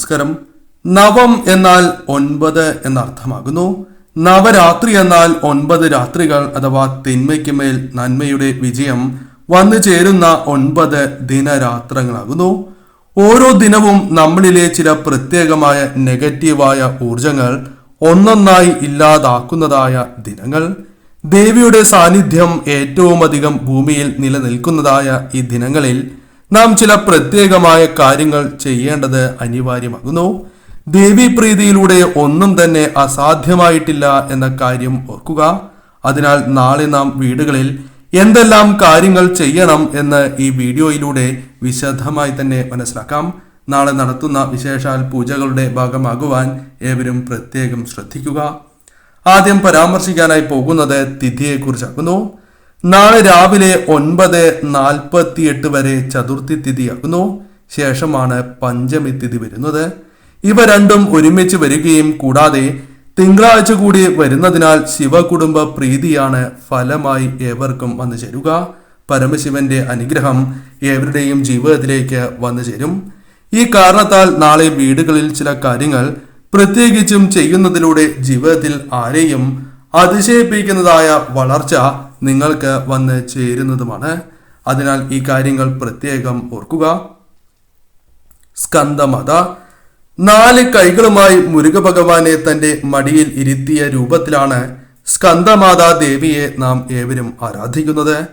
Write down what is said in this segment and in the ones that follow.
നമസ്കാരം. നവം എന്നാൽ ഒൻപത് എന്നർത്ഥമാകുന്നു. നവരാത്രി എന്നാൽ ഒൻപത് രാത്രികൾ അഥവാ തിന്മയ്ക്ക് മേൽ നന്മയുടെ വിജയം വന്നു ചേരുന്ന ഒൻപത് ദിനരാത്രങ്ങളാകുന്നു. ഓരോ ദിനവും നമ്മളിലെ ചില പ്രത്യേകമായ നെഗറ്റീവായ ഊർജങ്ങൾ ഒന്നൊന്നായി ഇല്ലാതാക്കുന്നതായ ദിനങ്ങൾ. ദേവിയുടെ സാന്നിധ്യം ഏറ്റവും അധികം ഭൂമിയിൽ നിലനിൽക്കുന്നതായ ഈ ദിനങ്ങളിൽ നാം ചില പ്രത്യേകമായ കാര്യങ്ങൾ ചെയ്യേണ്ടത് അനിവാര്യമാകുന്നു. ദേവീപ്രീതിയിലൂടെ ഒന്നും തന്നെ അസാധ്യമായിട്ടില്ല എന്ന കാര്യം ഓർക്കുക. അതിനാൽ നാളെ നാം വീടുകളിൽ എന്തെല്ലാം കാര്യങ്ങൾ ചെയ്യണം എന്ന് ഈ വീഡിയോയിലൂടെ വിശദമായി തന്നെ മനസ്സിലാക്കാം. നാളെ നടത്തുന്ന വിശേഷാൽ പൂജകളുടെ ഭാഗമാകുവാൻ ഏവരും പ്രത്യേകം ശ്രദ്ധിക്കുക. ആദ്യം പരാമർശിക്കാനായി പോകുന്നത് തിഥിയെക്കുറിച്ചാകുന്നു. നാളെ രാവിലെ ഒൻപത് നാൽപ്പത്തിയെട്ട് വരെ ചതുർത്ഥി തിഥിയാകുന്നു. ശേഷമാണ് പഞ്ചമി തിഥി വരുന്നത്. ഇവ രണ്ടും ഒരുമിച്ച് വരികയും കൂടാതെ തിങ്കളാഴ്ച കൂടി വരുന്നതിനാൽ ശിവകുടുംബ പ്രീതിയാണ് ഫലമായി ഏവർക്കും വന്നു ചേരുക. പരമശിവന്റെ അനുഗ്രഹം ഏവരുടെയും ജീവിതത്തിലേക്ക് വന്നു ചേരും. ഈ കാരണത്താൽ നാളെ വീടുകളിൽ ചില കാര്യങ്ങൾ പ്രത്യേകിച്ചും ചെയ്യുന്നതിലൂടെ ജീവിതത്തിൽ ആരെയും അതിശയിപ്പിക്കുന്നതായ വളർച്ച നിങ്ങൾക്ക് വന്ന് ചേരുന്നതുമാണ്. അതിനാൽ ഈ കാര്യങ്ങൾ പ്രത്യേകം ഓർക്കുക. സ്കന്ദമത നാല് കൈകളുമായി മുരുക ഭഗവാനെ തന്റെ മടിയിൽ ഇരുത്തിയ രൂപത്തിലാണ് സ്കന്ദമാതാ ദേവിയെ നാം ഏവരും ആരാധിക്കുന്നത്.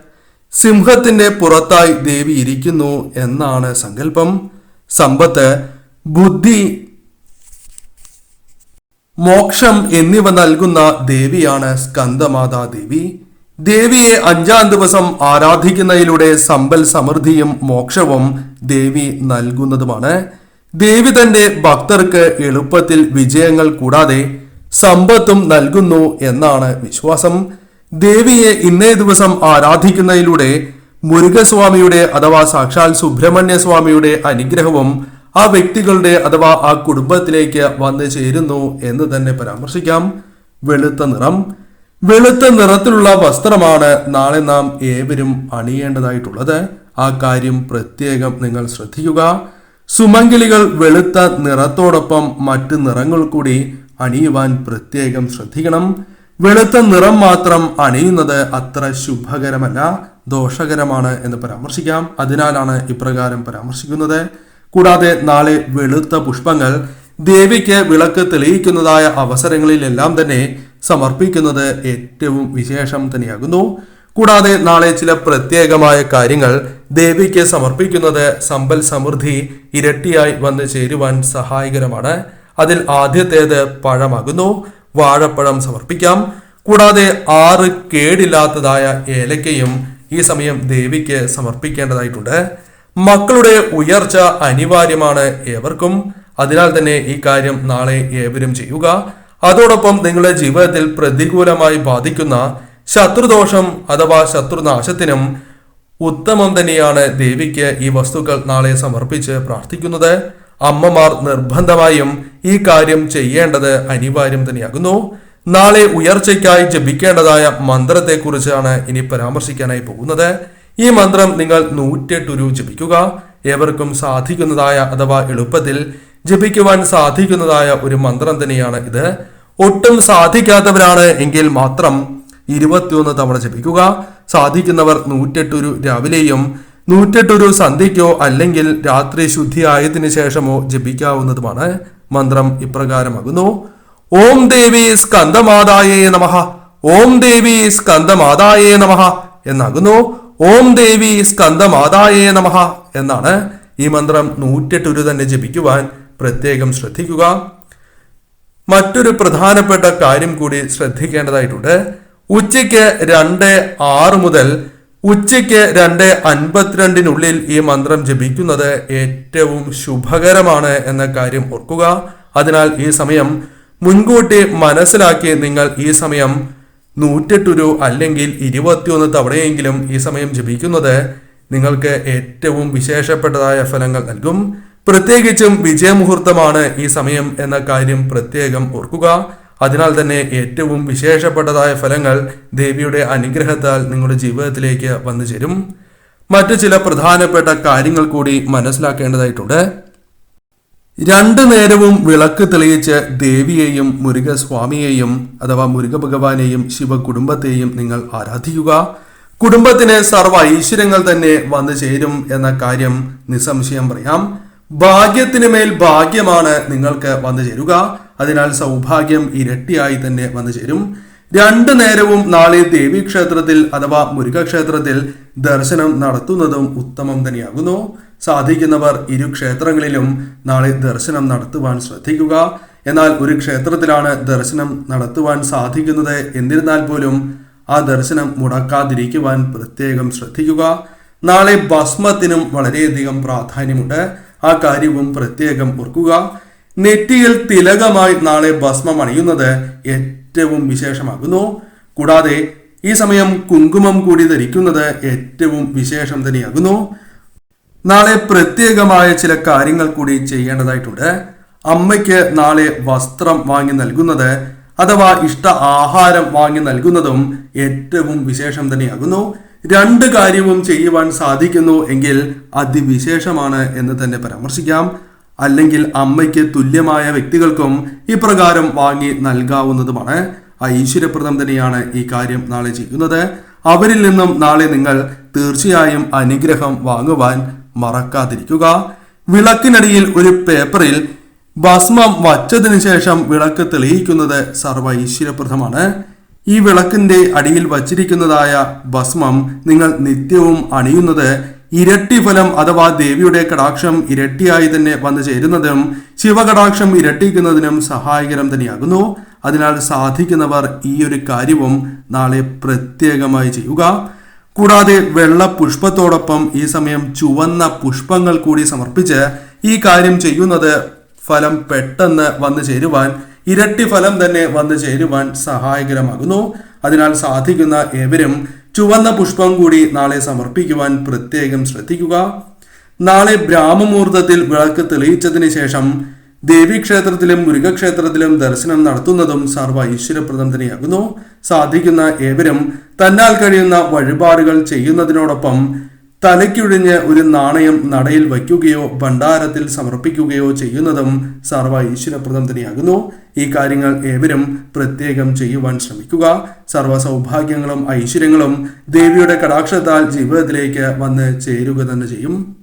സിംഹത്തിന്റെ പുറത്തായി ദേവി ഇരിക്കുന്നു എന്നാണ് സങ്കല്പം. സമ്പത്ത് ബുദ്ധി മോക്ഷം എന്നിവ നൽകുന്ന ദേവിയാണ് സ്കന്ദമാതാ ദേവി. ദേവിയെ അഞ്ചാം ദിവസം ആരാധിക്കുന്നതിലൂടെ സമ്പൽ സമൃദ്ധിയും മോക്ഷവും ദേവി നൽകുന്നതുമാണ്. ദേവി തന്റെ ഭക്തർക്ക് എളുപ്പത്തിൽ വിജയങ്ങൾ കൂടാതെ സമ്പത്തും നൽകുന്നു എന്നാണ് വിശ്വാസം. ദേവിയെ ഇന്നേ ദിവസം ആരാധിക്കുന്നതിലൂടെ മുരുകസ്വാമിയുടെ അഥവാ സാക്ഷാൽ സുബ്രഹ്മണ്യ സ്വാമിയുടെ അനുഗ്രഹവും ആ വ്യക്തികളുടെ അഥവാ ആ കുടുംബത്തിലേക്ക് വന്നു ചേരുന്നു എന്ന് തന്നെ പരാമർശിക്കാം. വെളുത്ത നിറം. വെളുത്ത നിറത്തിലുള്ള വസ്ത്രമാണ് നാളെ നാം ഏവരും അണിയേണ്ടതായിട്ടുള്ളത്. ആ കാര്യം പ്രത്യേകം നിങ്ങൾ ശ്രദ്ധിക്കുക. സുമംഗലികൾ വെളുത്ത നിറത്തോടൊപ്പം മറ്റ് നിറങ്ങൾ കൂടി അണിയുവാൻ പ്രത്യേകം ശ്രദ്ധിക്കണം. വെളുത്ത നിറം മാത്രം അണിയുന്നത് അത്ര ശുഭകരമല്ല ദോഷകരമാണ് എന്ന് പരാമർശിക്കാം. അതിനാലാണ് ഇപ്രകാരം പരാമർശിക്കുന്നത്. കൂടാതെ നാളെ വെളുത്ത പുഷ്പങ്ങൾ ദേവിക്ക് വിളക്ക് തെളിയിക്കുന്നതായ അവസരങ്ങളിലെല്ലാം തന്നെ സമർപ്പിക്കുന്നത് ഏറ്റവും വിശേഷം തന്നെയാകുന്നു. കൂടാതെ നാളെ ചില പ്രത്യേകമായ കാര്യങ്ങൾ ദേവിക്ക് സമർപ്പിക്കുന്നത് സമ്പൽ സമൃദ്ധി ഇരട്ടിയായി വന്നു ചേരുവാൻ സഹായകരമാണ്. അതിൽ ആദ്യത്തേത് പഴമാകുന്നു. വാഴപ്പഴം സമർപ്പിക്കാം. കൂടാതെ ആറ് കേടില്ലാത്തതായ ഏലക്കയും ഈ സമയം ദേവിക്ക് സമർപ്പിക്കേണ്ടതായിട്ടുണ്ട്. മക്കളുടെ ഉയർച്ച അനിവാര്യമാണ് ഏവർക്കും. അതിനാൽ തന്നെ ഈ കാര്യം നാളെ ഏവരും ചെയ്യുക. അതോടൊപ്പം നിങ്ങളുടെ ജീവിതത്തിൽ പ്രതികൂലമായി ബാധിക്കുന്ന ശത്രുദോഷം അഥവാ ശത്രുനാശത്തിനും ഉത്തമം തന്നെയാണ് ദേവിക്ക് ഈ വസ്തുക്കൾ നാളെ സമർപ്പിച്ച് പ്രാർത്ഥിക്കുന്നത്. അമ്മമാർ നിർബന്ധമായും ഈ കാര്യം ചെയ്യേണ്ടത് അനിവാര്യം തന്നെയാകുന്നു. നാളെ ഉയർച്ചയ്ക്കായി ജപിക്കേണ്ടതായ മന്ത്രത്തെക്കുറിച്ചാണ് ഇനി പരാമർശിക്കാനായി പോകുന്നത്. ഈ മന്ത്രം നിങ്ങൾ നൂറ്റെട്ടുരു ജപിക്കുക. ഏവർക്കും സാധിക്കുന്നതായ അഥവാ എളുപ്പത്തിൽ ജപിക്കുവാൻ സാധിക്കുന്നതായ ഒരു മന്ത്രം തന്നെയാണ് ഇത്. ഒട്ടും സാധിക്കാത്തവരാണ് എങ്കിൽ മാത്രം ഇരുപത്തിയൊന്ന് തവണ ജപിക്കുക. സാധിക്കുന്നവർ നൂറ്റെട്ടൊരു രാവിലെയും നൂറ്റെട്ടൊരു സന്ധ്യയ്ക്കോ അല്ലെങ്കിൽ രാത്രി ശുദ്ധിയായതിനു ശേഷമോ ജപിക്കാവുന്നതുമാണ് മന്ത്രം ഇപ്രകാരമാകുന്നു. ഓം ദേവി സ്കന്ദമാതായേ നമഃ. ഓം ദേവി സ്കന്ദമാതായേ നമഃ എന്നാകുന്നു. ഓം ദേവി സ്കന്ദമാതായേ നമഃ എന്നാണ് ഈ മന്ത്രം നൂറ്റെട്ടൊരു തന്നെ ജപിക്കുവാൻ പ്രത്യേകം ശ്രദ്ധിക്കുക. മറ്റൊരു പ്രധാനപ്പെട്ട കാര്യം കൂടി ശ്രദ്ധിക്കേണ്ടതായിട്ടുണ്ട്. ഉച്ചയ്ക്ക് രണ്ട് ആറ് മുതൽ ഉച്ചയ്ക്ക് രണ്ട് അൻപത്തിരണ്ടിനുള്ളിൽ ഈ മന്ത്രം ജപിക്കുന്നത് ഏറ്റവും ശുഭകരമാണ് എന്ന കാര്യം ഓർക്കുക. അതിനാൽ ഈ സമയം മുൻകൂട്ടി മനസ്സിലാക്കി നിങ്ങൾ ഈ സമയം നൂറ്റെട്ടുരു അല്ലെങ്കിൽ ഇരുപത്തിയൊന്ന് തവണയെങ്കിലും ഈ സമയം ജപിക്കുന്നത് നിങ്ങൾക്ക് ഏറ്റവും വിശേഷപ്പെട്ടതായ ഫലങ്ങൾ നൽകും. പ്രത്യേകിച്ചും വിജയമുഹൂർത്തമാണ് ഈ സമയം എന്ന കാര്യം പ്രത്യേകം ഓർക്കുക. അതിനാൽ തന്നെ ഏറ്റവും വിശേഷപ്പെട്ടതായ ഫലങ്ങൾ ദേവിയുടെ അനുഗ്രഹത്താൽ നിങ്ങളുടെ ജീവിതത്തിലേക്ക് വന്നു ചേരും. മറ്റു ചില പ്രധാനപ്പെട്ട കാര്യങ്ങൾ കൂടി മനസ്സിലാക്കേണ്ടതായിട്ടുണ്ട്. രണ്ടു നേരവും വിളക്ക് തെളിയിച്ച് ദേവിയെയും മുരുകസ്വാമിയെയും അഥവാ മുരുക ഭഗവാനെയും ശിവകുടുംബത്തെയും നിങ്ങൾ ആരാധിക്കുക. കുടുംബത്തിന് സർവ ഐശ്വര്യങ്ങൾ തന്നെ വന്നു ചേരും എന്ന കാര്യം നിസ്സംശയം പറയാം. ഭാഗ്യത്തിന് മേൽ ഭാഗ്യമാണ് നിങ്ങൾക്ക് വന്നു ചേരുക. അതിനാൽ സൗഭാഗ്യം ഇരട്ടിയായി തന്നെ വന്നു ചേരും. രണ്ടു നേരവും നാളെ ദേവീക്ഷേത്രത്തിൽ അഥവാ മുരുകക്ഷേത്രത്തിൽ ദർശനം നടത്തുന്നതും ഉത്തമം തന്നെയാകുന്നു. സാധിക്കുന്നവർ ഇരു ക്ഷേത്രങ്ങളിലും നാളെ ദർശനം നടത്തുവാൻ ശ്രദ്ധിക്കുക. എന്നാൽ ഒരു ക്ഷേത്രത്തിലാണ് ദർശനം നടത്തുവാൻ സാധിക്കുന്നത് എന്നിരുന്നാൽ പോലും ആ ദർശനം മുടക്കാതിരിക്കുവാൻ പ്രത്യേകം ശ്രദ്ധിക്കുക. നാളെ ഭസ്മത്തിനും വളരെയധികം പ്രാധാന്യമുണ്ട്. ആ കാര്യവും പ്രത്യേകം ഓർക്കുക. നെറ്റിയിൽ തിലകമായി നാളെ ഭസ്മം അണിയുന്നത് ഏറ്റവും വിശേഷമാകുന്നു. കൂടാതെ ഈ സമയം കുങ്കുമം കൂടി ധരിക്കുന്നത് ഏറ്റവും വിശേഷം തന്നെയാകുന്നു. നാളെ പ്രത്യേകമായ ചില കാര്യങ്ങൾ കൂടി ചെയ്യേണ്ടതായിട്ടുണ്ട്. അമ്മയ്ക്ക് നാളെ വസ്ത്രം വാങ്ങി നൽകുന്നത് അഥവാ ഇഷ്ട ആഹാരം വാങ്ങി നൽകുന്നതും ഏറ്റവും വിശേഷം തന്നെയാകുന്നു. രണ്ട് കാര്യവും ചെയ്യുവാൻ സാധിക്കുന്നു എങ്കിൽ അതിവിശേഷമാണ് എന്ന് തന്നെ പരാമർശിക്കാം. അല്ലെങ്കിൽ അമ്മയ്ക്ക് തുല്യമായ വ്യക്തികൾക്കും ഇപ്രകാരം വാങ്ങി നൽകാവുന്നതുമാണ്. ഐശ്വര്യപ്രദം തന്നെയാണ് ഈ കാര്യം നാളെ ചെയ്യുന്നത്. അവരിൽ നിന്നും നാളെ നിങ്ങൾ തീർച്ചയായും അനുഗ്രഹം വാങ്ങുവാൻ മറക്കാതിരിക്കുക. വിളക്കിനടിയിൽ ഒരു പേപ്പറിൽ ഭസ്മം വച്ചതിനു ശേഷം വിളക്ക് തെളിയിക്കുന്നത് സർവ ഐശ്വര്യപ്രദമാണ് ഈ വിളക്കിന്റെ അടിയിൽ വച്ചിരിക്കുന്നതായ ഭസ്മം നിങ്ങൾ നിത്യവും അണിയുന്നത് ഇരട്ടി ഫലം അഥവാ ദേവിയുടെ കടാക്ഷം ഇരട്ടിയായി തന്നെ വന്നു ചേരുന്നതും ശിവകടാക്ഷം ഇരട്ടിക്കുന്നതിനും സഹായകരം തന്നെയാകുന്നു. അതിനാൽ സാധിക്കുന്നവർ ഈ ഒരു കാര്യവും നാളെ പ്രത്യേകമായി ചെയ്യുക. കൂടാതെ വെള്ള പുഷ്പത്തോടൊപ്പം ഈ സമയം ചുവന്ന പുഷ്പങ്ങൾ കൂടി സമർപ്പിച്ച് ഈ കാര്യം ചെയ്യുന്നത് ഫലം പെട്ടെന്ന് വന്നു ചേരുവാൻ ഇരട്ടി ഫലം തന്നെ വന്നു ചേരുവാൻ സഹായകരമാകുന്നു. അതിനാൽ സാധിക്കുന്ന ഏവരും ചുവന്ന പുഷ്പം കൂടി നാളെ സമർപ്പിക്കുവാൻ പ്രത്യേകം ശ്രദ്ധിക്കുക. നാളെ ബ്രാഹ്മമുഹൂർത്തത്തിൽ വിളക്ക് തെളിയിച്ചതിന് ശേഷം ദേവീക്ഷേത്രത്തിലും മുരുകക്ഷേത്രത്തിലും ദർശനം നടത്തുന്നതും സർവ ഐശ്വര്യപ്രദം തന്നെയാകുന്നു. സാധിക്കുന്ന ഏവരും തന്നാൽ കഴിയുന്ന വഴിപാടുകൾ ചെയ്യുന്നതിനോടൊപ്പം തലയ്ക്കൊഴിഞ്ഞ് ഒരു നാണയം നടയിൽ വയ്ക്കുകയോ ഭണ്ഡാരത്തിൽ സമർപ്പിക്കുകയോ ചെയ്യുന്നതും സർവ ഈശ്വരപ്രദം തന്നെയാകുന്നു. ഈ കാര്യങ്ങൾ ഏവരും പ്രത്യേകം ചെയ്യുവാൻ ശ്രമിക്കുക. സർവ സൗഭാഗ്യങ്ങളും ഐശ്വര്യങ്ങളും ദേവിയുടെ കടാക്ഷത്താൽ ജീവിതത്തിലേക്ക് വന്ന് ചേരുക തന്നെ ചെയ്യും.